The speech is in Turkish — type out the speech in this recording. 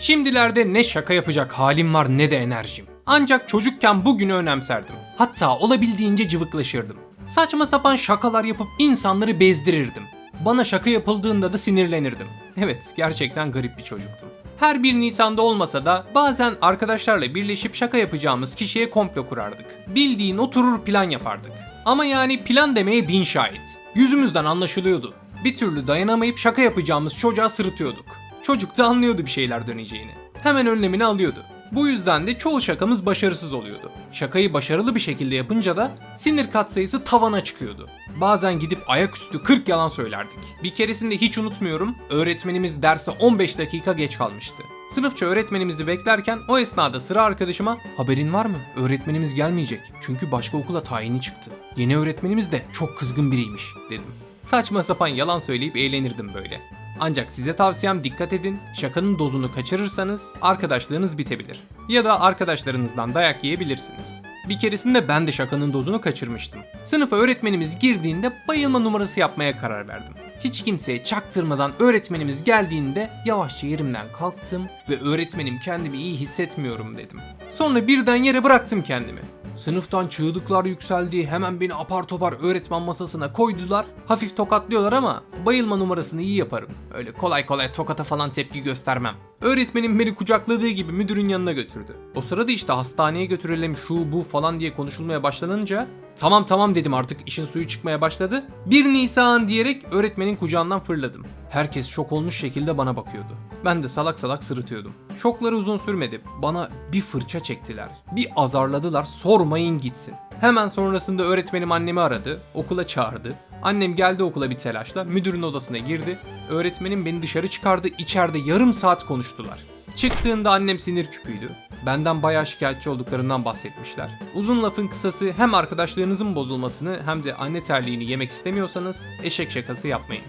Şimdilerde ne şaka yapacak halim var ne de enerjim. Ancak çocukken bugünü önemserdim. Hatta olabildiğince cıvıklaşırdım. Saçma sapan şakalar yapıp insanları bezdirirdim. Bana şaka yapıldığında da sinirlenirdim. Evet, gerçekten garip bir çocuktum. Her bir Nisan'da olmasa da bazen arkadaşlarla birleşip şaka yapacağımız kişiye komplo kurardık. Bildiğin oturur plan yapardık. Ama yani plan demeye bin şahit. Yüzümüzden anlaşılıyordu. Bir türlü dayanamayıp şaka yapacağımız çocuğa sırıtıyorduk. Çocuk da anlıyordu bir şeyler döneceğini. Hemen önlemini alıyordu. Bu yüzden de çoğu şakamız başarısız oluyordu. Şakayı başarılı bir şekilde yapınca da sinir katsayısı tavana çıkıyordu. Bazen gidip ayaküstü 40 yalan söylerdik. Bir keresinde hiç unutmuyorum, öğretmenimiz derse 15 dakika geç kalmıştı. Sınıfça öğretmenimizi beklerken o esnada sıra arkadaşıma haberin var mı? Öğretmenimiz gelmeyecek. Çünkü başka okula tayini çıktı. Yeni öğretmenimiz de çok kızgın biriymiş dedim. Saçma sapan yalan söyleyip eğlenirdim böyle. Ancak size tavsiyem dikkat edin. Şakanın dozunu kaçırırsanız arkadaşlığınız bitebilir. Ya da arkadaşlarınızdan dayak yiyebilirsiniz. Bir keresinde ben de şakanın dozunu kaçırmıştım. Sınıfa öğretmenimiz girdiğinde bayılma numarası yapmaya karar verdim. Hiç kimseye çaktırmadan öğretmenimiz geldiğinde yavaşça yerimden kalktım ve öğretmenim kendimi iyi hissetmiyorum dedim. Sonra birden yere bıraktım kendimi. Sınıftan çığlıklar yükseldi. Hemen beni apar topar öğretmen masasına koydular. Hafif tokatlıyorlar ama bayılma numarasını iyi yaparım. Öyle kolay kolay tokata falan tepki göstermem. Öğretmenim beni kucakladığı gibi müdürün yanına götürdü. O sırada işte hastaneye götürelim şu bu falan diye konuşulmaya başlanınca tamam tamam dedim artık işin suyu çıkmaya başladı. 1 Nisan diyerek öğretmenin kucağından fırladım. Herkes şok olmuş şekilde bana bakıyordu. Ben de salak salak sırıtıyordum. Şokları uzun sürmedi. Bana bir fırça çektiler. Bir azarladılar sormayın gitsin. Hemen sonrasında öğretmenim annemi aradı. Okula çağırdı. Annem geldi okula bir telaşla. Müdürün odasına girdi. Öğretmenim beni dışarı çıkardı. İçeride yarım saat konuştular. Çıktığında annem sinir küpüydü. Benden bayağı şikayetçi olduklarından bahsetmişler. Uzun lafın kısası hem arkadaşlarınızın bozulmasını hem de anne terliğini yemek istemiyorsanız eşek şakası yapmayın.